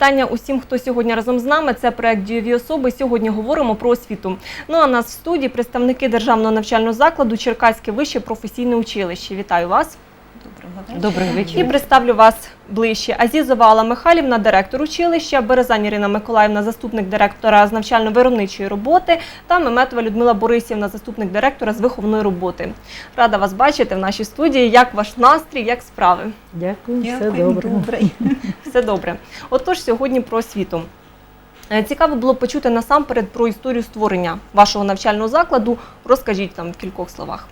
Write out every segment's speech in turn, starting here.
Вітання усім, хто сьогодні разом з нами. Це проект Дієві особи. Сьогодні говоримо про освіту. Ну а нас в студії представники державного навчального закладу Черкаське вище професійне училище. Вітаю вас Добрий і вечір. представлю вас ближче. Азізова Алла Михайлівна, директор училища, Березань Ірина Миколаївна, заступник директора з навчально-виробничої роботи та Меметова Людмила Борисівна, заступник директора з виховної роботи. Рада вас бачити в нашій студії. Як ваш настрій, як справи? Дякую, все Дякую, добре. Все добре. Отож, сьогодні про освіту. Е, Цікаво було почути насамперед про історію створення вашого навчального закладу. Розкажіть там в кількох словах.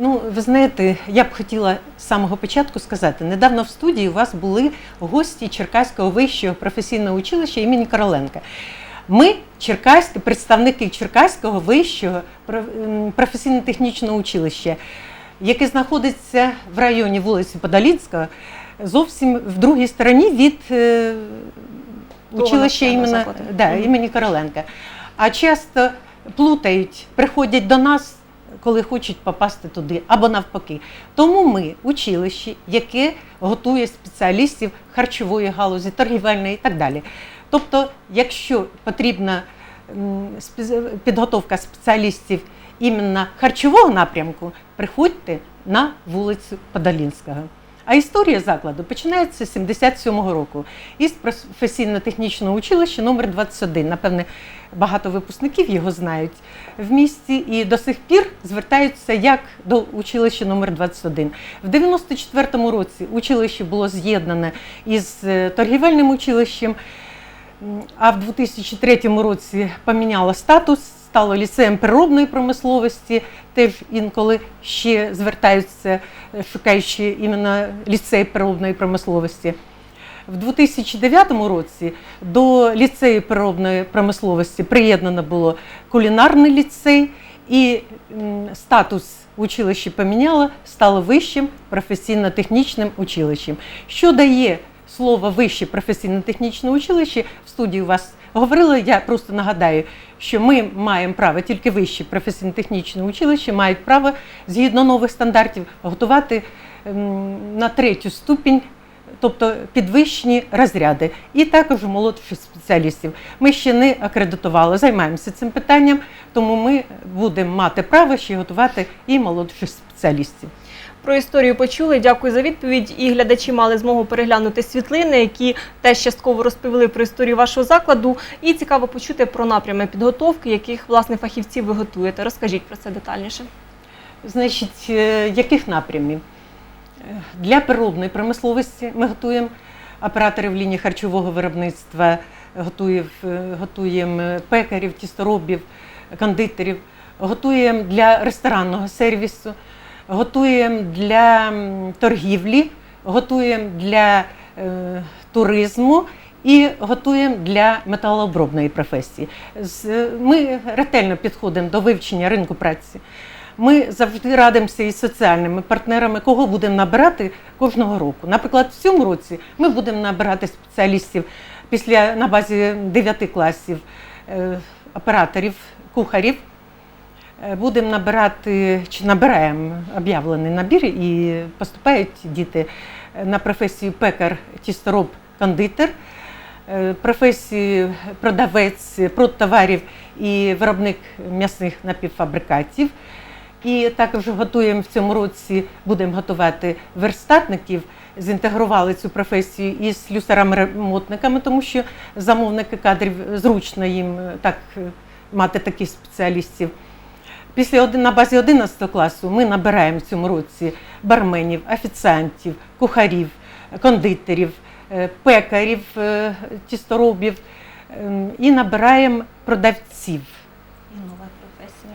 Ну, ви знаєте, я б хотіла з самого початку сказати, недавно в студії у вас були гості Черкаського вищого професійного училища імені Короленка. Ми, черкаські, представники Черкаського вищого професійно-технічного училища, яке знаходиться в районі вулиці Подолінського, зовсім в другій стороні від е, училища імені, да, імені Короленка. А часто плутають, приходять до нас, коли хочуть попасти туди, або навпаки. Тому ми училище, яке готує спеціалістів харчової галузі, торгівельної і так далі. Тобто, якщо потрібна підготовка спеціалістів іменно харчового напрямку, приходьте на вулицю Подолінського. А історія закладу починається з 77-го року із професійно-технічного училища номер 21. Напевне, багато випускників його знають в місті і до сих пір звертаються як до училища номер 21. В 94-му році училище було з'єднане із е, торгівельним училищем, а в 2003 році поміняло статус, стало ліцеєм переробної промисловості. Теж інколи ще звертаються, е, шукаючи іменно ліцей переробної промисловості. В 2009 році до ліцею переробної промисловості приєднано було кулінарний ліцей, і статус училища поміняло, стало вищим професійно-технічним училищем. Що дає слово вище професійно-технічне училище? В студії у вас говорили, я просто нагадаю, що ми маємо право, тільки вище професійно-технічне училище мають право згідно нових стандартів готувати на третю ступінь тобто підвищені розряди, і також молодших спеціалістів. Ми ще не акредитували, займаємося цим питанням, тому ми будемо мати право ще готувати і молодших спеціалістів. Про історію почули. Дякую за відповідь. І глядачі мали змогу переглянути світлини, які теж частково розповіли про історію вашого закладу. І цікаво почути про напрями підготовки, яких власне фахівців ви готуєте. Розкажіть про це детальніше. Значить, е, яких напрямів? Е, Для переробної промисловості ми готуємо операторів лінії харчового виробництва, готуємо, е, готуємо пекарів, тісторобів, кондитерів, готуємо для ресторанного сервісу, готуємо для торгівлі, готуємо для е, туризму. І готуємо для металообробної професії. З- Ми ретельно підходимо до вивчення ринку праці. Ми завжди радимося із соціальними партнерами, кого будемо набирати кожного року. Наприклад, в цьому році ми будемо набирати спеціалістів після на базі 9 класів е, операторів, кухарів. Е, Будемо набирати чи набираємо об'явлений набір і поступають діти на професію пекар, тістороб, кондитер, е, професію продавець продтоварів і виробник м'ясних напівфабрикатів. І також готуємо в цьому році, будемо готувати верстатників. Зінтегрували цю професію із слюсарами-ремонтниками, тому що замовники кадрів зручно їм е, так е, мати таких спеціалістів. Після на базі 11 класу ми набираємо в цьому році барменів, офіціантів, кухарів, кондитерів, е, пекарів, е, тісторобів ем, і набираємо продавців.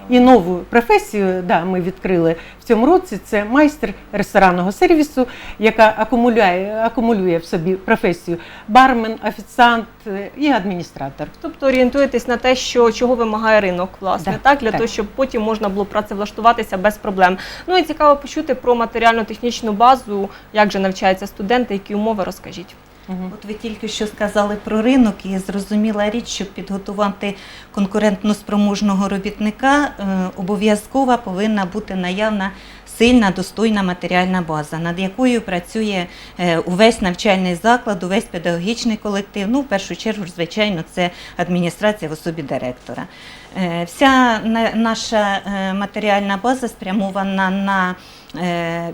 І нову професію да, ми відкрили в цьому році. Це майстер ресторанного сервісу, яка акумулює, акумулює в собі професію бармен, офіціант е, і адміністратор. Тобто орієнтуєтесь на те, що чого вимагає ринок, власне, Да, так для так. того, щоб потім можна було працевлаштуватися без проблем. Ну і цікаво почути про матеріально-технічну базу, як же навчаються студенти, які умови розкажіть. Мгм. От ви тільки що сказали про ринок, і зрозуміла річ, щоб підготувати конкурентно спроможного робітника, е, обов'язково повинна бути наявна сильна, достойна матеріальна база, над якою працює е, увесь навчальний заклад, увесь педагогічний колектив. Ну, в першу чергу, звичайно, це адміністрація в особі директора. Е, Вся на- наша е, матеріальна база спрямована на е,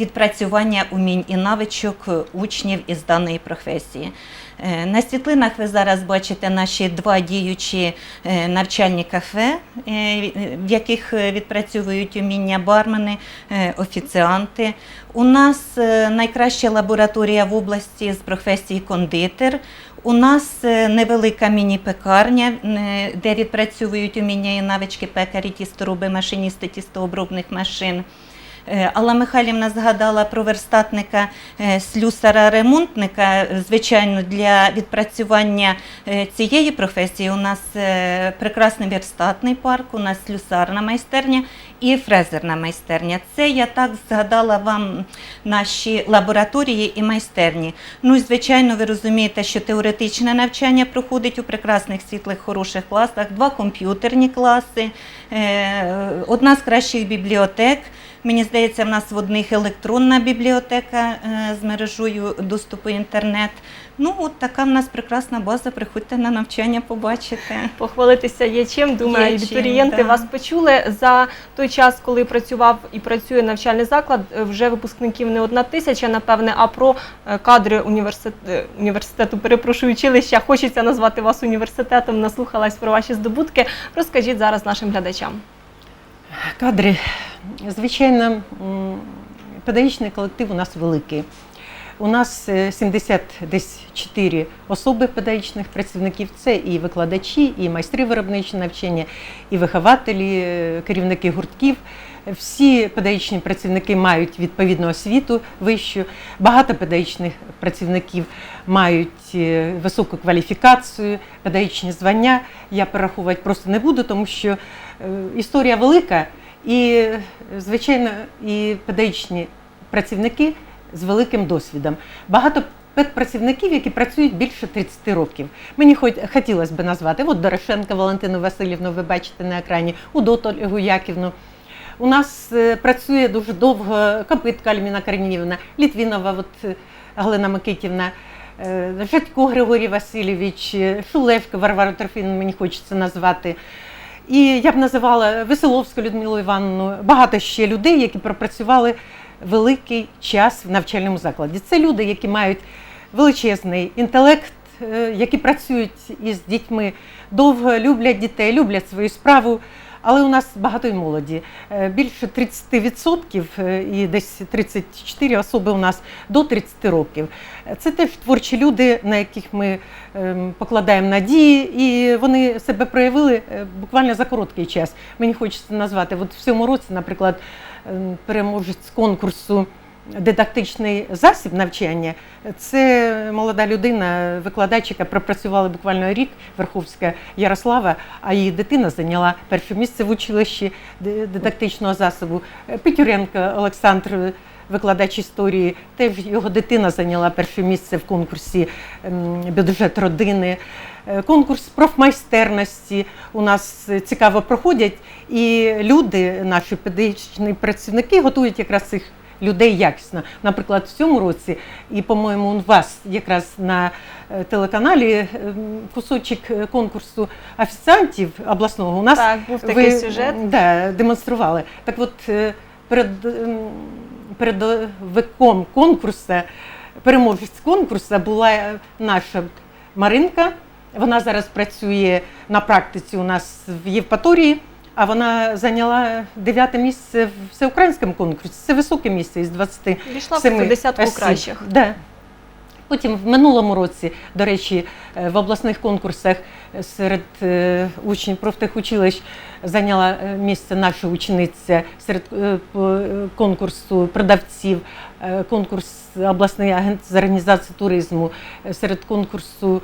відпрацювання умінь і навичок учнів із даної професії. Е, На світлинах ви зараз бачите наші два діючі е, навчальні кафе, е, в яких відпрацьовують уміння бармени, офіціанти. У нас найкраща лабораторія в області з професії кондитер. У нас невелика міні-пекарня, де відпрацьовують уміння і навички пекарі, тістороби, машиністи тістообробних машин. Е, Алла Михайлівна згадала про верстатника е, слюсара-ремонтника. Звичайно, для відпрацювання е, цієї професії у нас прекрасний верстатний парк, у нас слюсарна майстерня і фрезерна майстерня. Це я так згадала вам наші лабораторії і майстерні. Ну і звичайно, ви розумієте, що теоретичне навчання проходить у прекрасних світлих, хороших класах, два комп'ютерні класи, одна з кращих бібліотек. Мені здається, в нас в одних електронна бібліотека е, з мережою доступу інтернет. Ну, от така в нас прекрасна база. Приходьте на навчання, побачите. Похвалитися є чим. Думаю, Є чим, абітурієнти да. вас почули. За той час, коли працював і працює навчальний заклад, е, вже випускників не одна тисяча, напевне, а про е, кадри університету, університету перепрошую, училища. Хочеться назвати вас університетом. Наслухалась про ваші здобутки. Розкажіть зараз нашим глядачам. Кадри, звичайно, педагогічний колектив у нас великий. У нас е, 74 особи педагогічних працівників. Це і викладачі, і майстри виробничого навчання, і вихователі, е, керівники гуртків. Всі педагогічні працівники мають відповідну освіту вищу. Багато педагогічних працівників мають е, високу кваліфікацію, педагогічні звання. Я перерахувати просто не буду, тому що е, історія велика, і, е, звичайно, і педагогічні працівники з великим досвідом. Багато педпрацівників, які працюють більше 30 років. Мені хоч хотілося б назвати от Дорошенка Валентину Васильівну, ви бачите на екрані, Удоту Яківну. У нас е, працює дуже довго Копитка Альміна Корніївна, Літвінова от, е, Галина Микитівна, е, Жадько Григорій Васильович, Шулевська Варвара Трофіна, мені хочеться назвати. І я б називала Веселовську Людмилу Івановну, багато ще людей, які пропрацювали великий час в навчальному закладі. Це люди, які мають величезний інтелект, які працюють із дітьми довго, люблять дітей, люблять свою справу. Але у нас багато і молоді. Е, Більше 30% е, і десь 34 особи у нас до 30 років. Це теж творчі люди, на яких ми ем, покладаємо надії, і вони себе проявили е, буквально за короткий час. Мені хочеться назвати. От в цьому році, наприклад, ем, переможець конкурсу. Дидактичний засіб навчання це молода людина, викладач, яка пропрацювала буквально рік Верховська Ярослава, а її дитина зайняла перше місце в училищі дидактичного засобу. Петюренко Олександр, викладач історії, теж його дитина зайняла перше місце в конкурсі бюджет родини. Е, Конкурс профмайстерності у нас цікаво проходять, і люди, наші педагогічні працівники, готують якраз цих людей якісно. Наприклад, в цьому році, і, по-моєму, у вас якраз на е, телеканалі ем, кусочок е, конкурсу офіціантів обласного у нас Так, був такий сюжет. Да, демонстрували. Так от е, перед передовиком конкурсу, переможець конкурсу була е, наша Маринка. Вона зараз працює на практиці у нас в Євпаторії, а вона зайняла дев'яте місце в всеукраїнському конкурсі. Це високе місце із 20 Війшла в десятку кращих. Да. Потім в минулому році, до речі, е, в обласних конкурсах е, серед е, учнів профтехучилищ зайняла місце наша учениця серед конкурсу продавців, конкурс обласний агент з організації туризму, серед конкурсу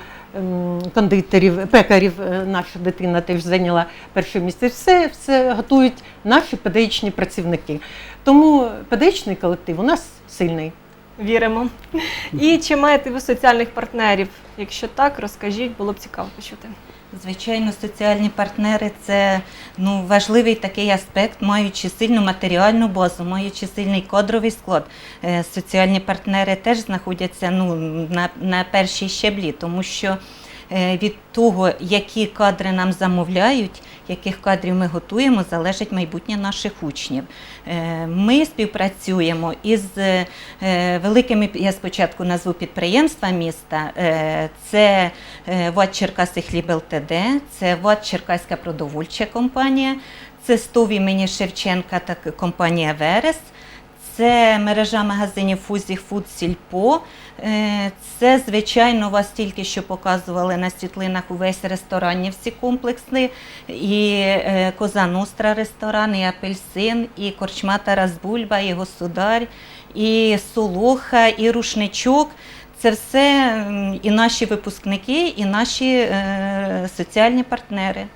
кондитерів, пекарів е, наша дитина теж зайняла перше місце. Все, все готують наші педагогічні працівники. Тому педагогічний колектив у нас сильний. Віримо. І чи маєте ви соціальних партнерів? Якщо так, розкажіть, було б цікаво почути. Звичайно, соціальні партнери це ну, важливий такий аспект, маючи сильну матеріальну базу, маючи сильний кадровий склад. Е, Соціальні партнери теж знаходяться ну, на, на першій щеблі, тому що від того, які кадри нам замовляють, яких кадрів ми готуємо, залежить майбутнє наших учнів. Е, Ми співпрацюємо із е, великими, я спочатку назву підприємства міста. Е, Це е, ВАД Черкаси Хліб ЛТД, це ВАД Черкаська продовольча компанія, це СТОВ імені Шевченка та компанія Верес. Це мережа магазинів Фузі Фуд Сільпо. Е, Це, звичайно, вас тільки що показували на світлинах увесь ресторанні всі комплекси. І е, Коза Ностра ресторан, і Апельсин, і Корчма Тарас Бульба, і Государь, і Солоха, і Рушничок. Це все і наші випускники, і наші е, соціальні партнери.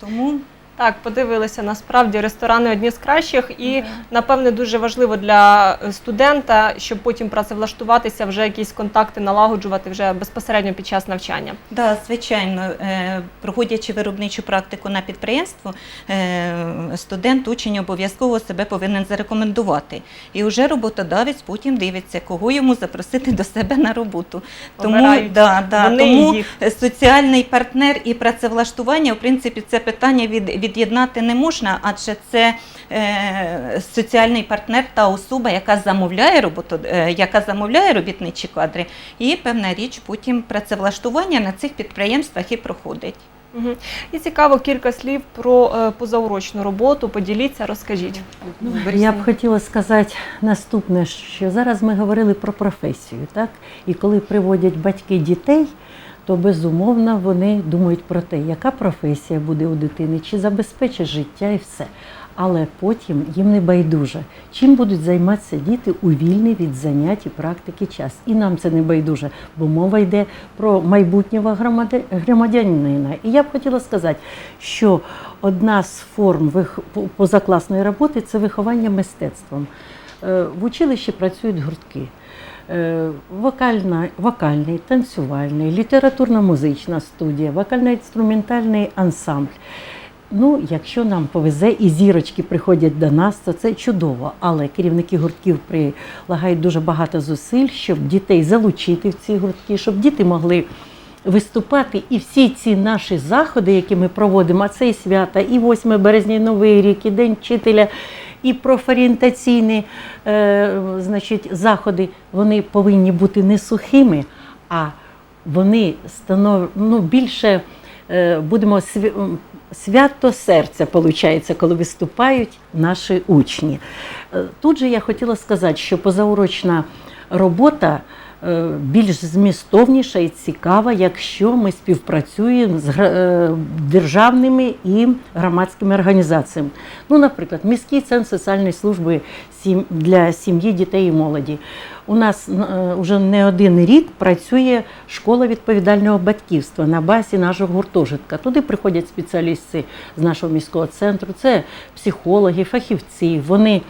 Тому Так, подивилися, насправді ресторани одні з кращих, і напевне дуже важливо для е, студента, щоб потім працевлаштуватися, вже якісь контакти налагоджувати вже безпосередньо під час навчання. Да, звичайно, Е, проходячи виробничу практику на підприємство, е, студент, учень обов'язково себе повинен зарекомендувати. І вже роботодавець потім дивиться, кого йому запросити до себе на роботу. Тому, да, да, тому їх. соціальний партнер і працевлаштування, в принципі, це питання від від, від'єднати не можна, адже це е, соціальний партнер та особа, яка замовляє роботу, е, яка замовляє робітничі кадри, і певна річ потім працевлаштування на цих підприємствах і проходить. Мгм. І цікаво кілька слів про е, позаурочну роботу. Поділіться, розкажіть. Ну, Я б хотіла сказати наступне, що зараз ми говорили про професію, так? І коли приводять батьки дітей, то безумовно вони думають про те, яка професія буде у дитини, чи забезпечить життя і все. Але потім їм не байдуже, чим будуть займатися діти у вільний від занять і практики час. І нам це не байдуже, бо мова йде про майбутнього громадянина. І я б хотіла сказати, що одна з форм позакласної роботи це виховання мистецтвом. Е, В училищі працюють гуртки. Е, Вокальна, вокальний, танцювальний, літературно-музична студія, вокально-інструментальний ансамбль. Ну, якщо нам повезе і зірочки приходять до нас, то це чудово. Але керівники гуртків прилагають дуже багато зусиль, щоб дітей залучити в ці гуртки, щоб діти могли виступати. І всі ці наші заходи, які ми проводимо, а це і свята, і 8 березня, і Новий рік, і День вчителя, і профорієнтаційні е, значить, заходи, вони повинні бути не сухими, а вони станов... ну, більше е, будемо сві- свято серця, виходить, коли виступають наші учні. Е, Тут же я хотіла сказати, що позаурочна робота більш змістовніша і цікава, якщо ми співпрацюємо з е, державними і громадськими організаціями. Ну, наприклад, міський центр соціальної служби для сім'ї, дітей і молоді. У нас вже не один рік працює школа відповідального батьківства на базі нашого гуртожитка. Туди приходять спеціалісти з нашого міського центру, це психологи, фахівці. Вони е,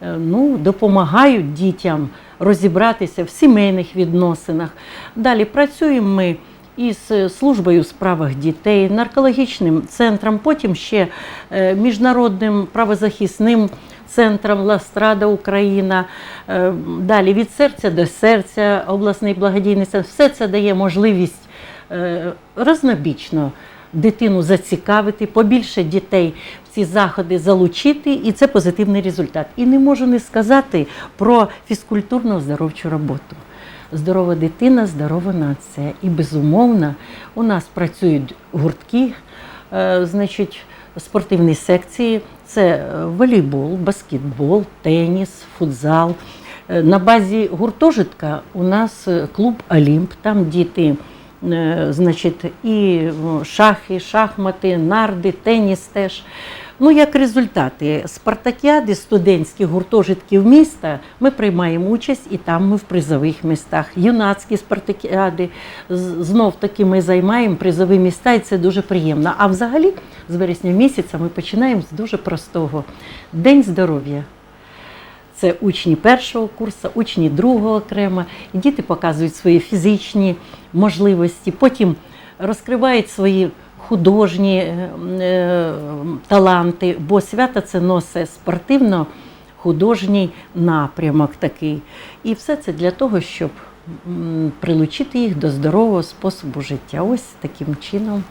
ну, допомагають дітям розібратися в сімейних відносинах. Далі працюємо ми із е, службою у справах дітей, наркологічним центром, потім ще е, міжнародним правозахисним центром Ластрада Україна. Е, Далі від серця до серця, обласний благодійний центр. Все це дає можливість е, рознобічно дитину зацікавити, побільше дітей в ці заходи залучити, і це позитивний результат. І не можу не сказати про фізкультурно оздоровчу роботу. Здорова дитина, здорова нація. І безумовно, у нас працюють гуртки, е, значить, спортивні секції. Це е, волейбол, баскетбол, теніс, футзал. Е, На базі гуртожитка у нас клуб Олімп. Там діти, значить, і шахи, шахмати, нарди, теніс теж. Ну, як результати спартакіади студентських гуртожитків міста ми приймаємо участь і там ми в призових містах. Юнацькі спартакіади знов таки ми займаємо призові міста, і це дуже приємно. А взагалі, з вересня місяця ми починаємо з дуже простого День здоров'я. Це учні першого курсу, учні другого окремо. І діти показують свої фізичні можливості, потім розкривають свої художні е, е, таланти, бо свято це носить спортивно художній напрямок такий. І все це для того, щоб прилучити їх до здорового способу життя. Ось таким чином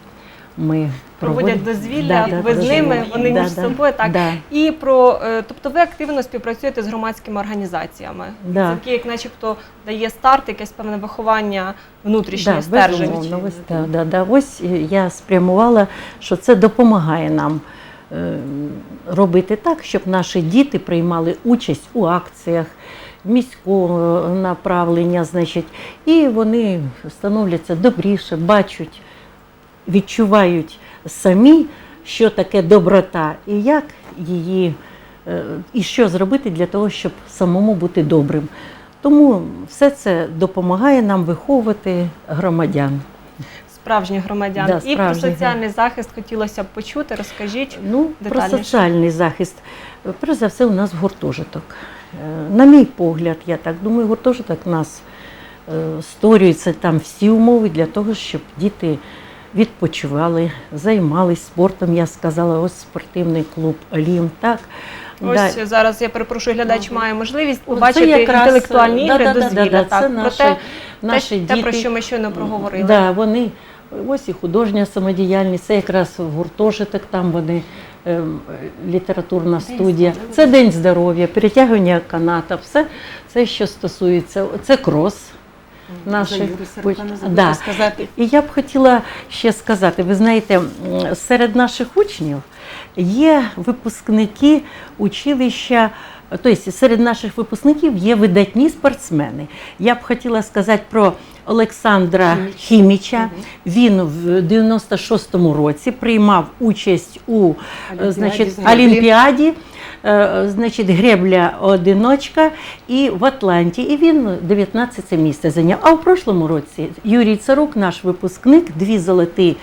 ми Проводять дозвілля, Да, да, ви з дозвілля. ними, вони Да, між да, собою. Так да. і про е, тобто, ви активно співпрацюєте з громадськими організаціями. Да. Це таке, як начебто, дає старт, якесь певне виховання внутрішнє Да, стержень. ось, да, да, да. ось е, я спрямувала, що це допомагає нам е, робити так, щоб наші діти приймали участь у акціях міського направлення, значить, і вони становляться добріше, бачать, відчувають самі, що таке доброта і як її, е, і що зробити для того, щоб самому бути добрим. Тому все це допомагає нам виховувати громадян. Справжніх громадян. Да, і про соціальний захист хотілося б почути. Розкажіть. Ну, Детальніше. про соціальний захист. Перш за все, у нас гуртожиток. Е, На мій погляд, я так думаю, гуртожиток у нас е, створюється там всі умови для того, щоб діти відпочивали, займались спортом. Я сказала, ось спортивний клуб Олім. Так. Ось Да. зараз я перепрошую, глядач має можливість побачити якраз, інтелектуальні да, ігри да, дозвілля. да, да, так, це про наші- те, Наші те, діти, те, про що ми щойно проговорили. Да, вони ось і художня самодіяльність, це якраз гуртожиток, там вони ем, літературна студія. Це день здоров'я, перетягування каната, все це, що стосується, це крос. Наші да. сказати. І я б хотіла ще сказати: ви знаєте, серед наших учнів є випускники училища. Тобто серед наших випускників є видатні спортсмени. Я б хотіла сказати про Олександра Хіміча. Він в 96-му році приймав участь у Олімпіаді значить. Олімпіаді, значить, гребля одиночка і в Атланті. І він 19 місце зайняв. А в прошлому році Юрій Царук, наш випускник, дві золоті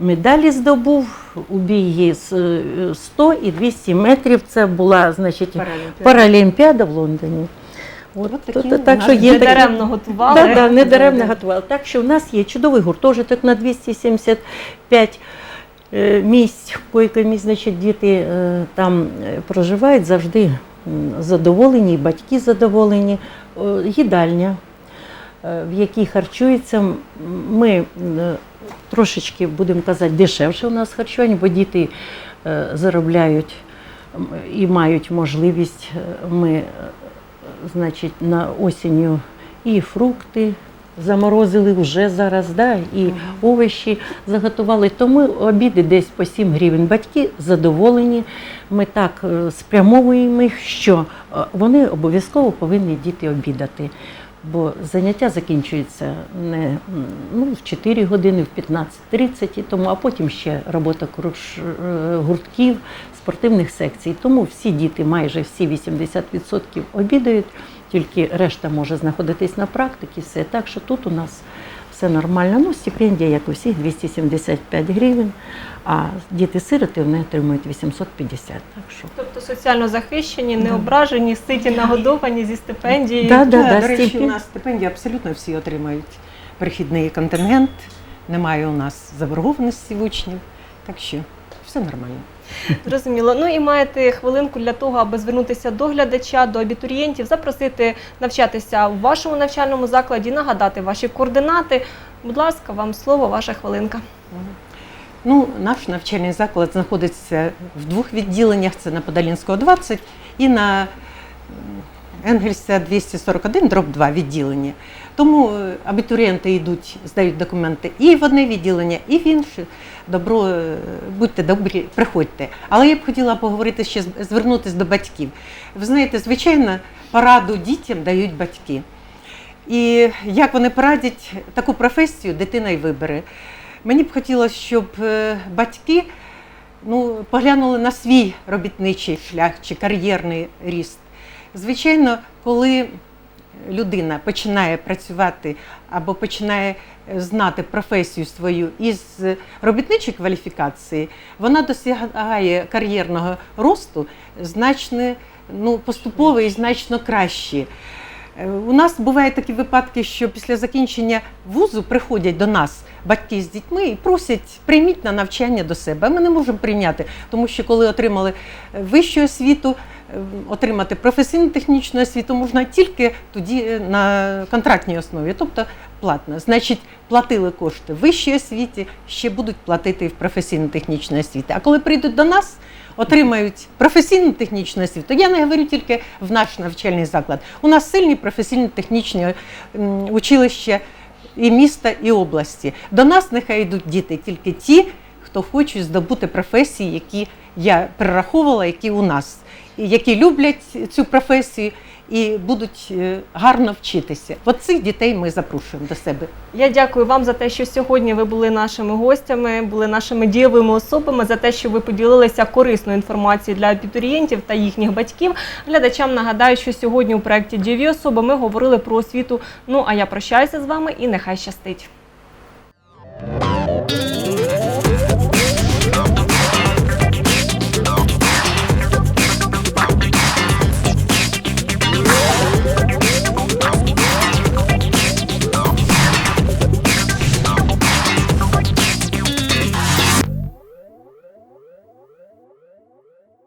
медалі здобув у бігі з е, 100 і 200 метрів. Це була значить, Паралімпіада в Лондоні. От, От такі то- так що є Не такі- готували. Да, да, не даремно Да, да. готували. Так що в нас є чудовий гуртожиток на 275 е, місць, койко-місць, значить, діти е, там е, проживають завжди задоволені, батьки задоволені. Їдальня, в якій харчуються. Ми трошечки, будемо казати, дешевше у нас харчування, бо діти заробляють і мають можливість. Ми значить, на осінню і фрукти заморозили вже зараз, да, і овочі заготували. Тому обіди десь по 7 гривень. Батьки задоволені. Ми так е, спрямовуємо їх, що е, вони обов'язково повинні діти обідати. Бо заняття закінчується не ну, в 4 години, в 15.30, і тому, а потім ще робота круж- е, гуртків, спортивних секцій. Тому всі діти, майже всі 80% обідають, тільки решта може знаходитись на практиці, все. Так що тут у нас все нормально. Ну, стипендія, як у всіх, 275 гривень, а діти-сироти вони отримують 850. Так що. Тобто соціально захищені, не ображені, ситі нагодовані зі стипендією. Да, да, Да, да, до речі, у нас стипендії абсолютно всі отримають перехідний контингент. Немає у нас заборгованості в учнів, так що все нормально. Зрозуміло. Ну і маєте хвилинку для того, аби звернутися до глядача, до абітурієнтів, запросити навчатися в вашому навчальному закладі, нагадати ваші координати. Будь ласка, вам слово, ваша хвилинка. Ну, наш навчальний заклад знаходиться в двох відділеннях: це на Подолінського 20 і на Енгельса 241, дроб 2 відділення. Тому е, абітурієнти йдуть, здають документи і в одне відділення, і в інше. Добро, е, будьте добрі, приходьте. Але я б хотіла поговорити ще, звернутися до батьків. Ви знаєте, звичайно, пораду дітям дають батьки. І як вони порадять таку професію, дитина й вибере. Мені б хотілося, щоб е, батьки ну, поглянули на свій робітничий шлях чи кар'єрний ріст. Звичайно, коли людина починає працювати або починає знати професію свою із робітничої кваліфікації, вона досягає кар'єрного росту значно ну, поступово і значно кращі. Е, У нас бувають такі випадки, що після закінчення вузу приходять до нас батьки з дітьми і просять прийміть на навчання до себе. Ми не можемо прийняти, тому що коли отримали е, вищу освіту, е, отримати професійно-технічну освіту можна тільки тоді е, на контрактній основі, тобто платно. Значить, платили кошти в вищій освіті, ще будуть платити і в професійно-технічній освіті. А коли прийдуть до нас, отримають професійну технічну освіту. Я не говорю тільки в наш навчальний заклад. У нас сильні професійно-технічні училища і міста, і області. До нас нехай йдуть діти, тільки ті, хто хочуть здобути професії, які я перераховувала, які у нас, які люблять цю професію і будуть е, гарно вчитися. От цих дітей ми запрошуємо до себе. Я дякую вам за те, що сьогодні ви були нашими гостями, були нашими дієвими особами, за те, що ви поділилися корисною інформацією для абітурієнтів та їхніх батьків. Глядачам нагадаю, що сьогодні у проєкті Дієві особи ми говорили про освіту. Ну а я прощаюся з вами і нехай щастить.